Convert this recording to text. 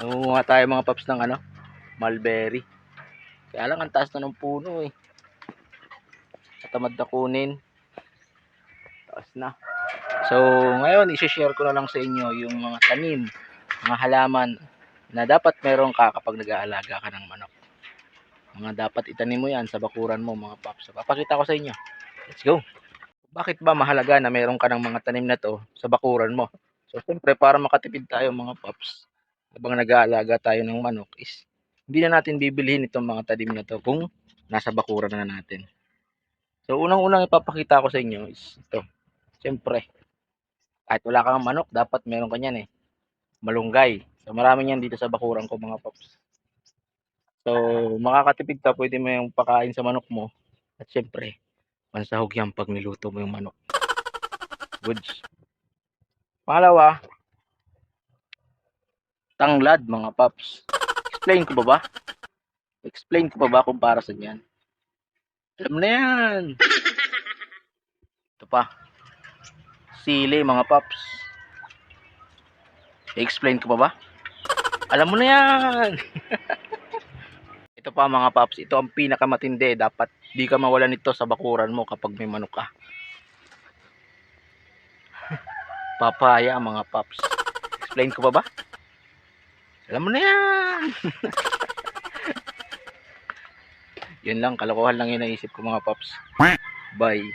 Nangunguha tayo mga paps ng ano, mulberry. Kaya lang ang taas na ng puno eh. Katamad na kunin. Taas na. So, ngayon, isi-share ko na lang sa inyo yung mga tanim, mga halaman na dapat meron ka kapag nag-aalaga ka ng manok. Mga dapat itanim mo yan sa bakuran mo, mga paps. Papakita ko sa inyo. Let's go! Bakit ba mahalaga na meron ka ng mga tanim na to sa bakuran mo? So, siyempre, para makatipid tayo mga paps, habang nag-aalaga tayo ng manok is, hindi na natin bibilhin itong mga tanim na to kung nasa bakuran na natin. So, unang-unang ipapakita ko sa inyo is ito. Siyempre, kahit wala kang manok, dapat meron ka niyan eh. Malunggay. So, marami niyan dito sa bakuran ko mga paps. So, makakatipid ka, pwede mo yung pakain sa manok mo. At siyempre, mansahog yan pag niluto mo yung manok. Goods. Pangalawa, tanglad mga paps. Explain ko ba ba? Explain ko pa ba kung para sa yan? Alam na yan. Ito pa. Sili mga paps. Explain ko pa ba? Alam mo na yan. Ito pa mga paps, ito ang pinakamatindi. Dapat di ka mawala nito sa bakuran mo kapag may manok ka. Papaya mga paps. Explain ko pa ba? Alam mo na yan. yun lang, kalokohan lang yun naisip ko mga paps. Bye.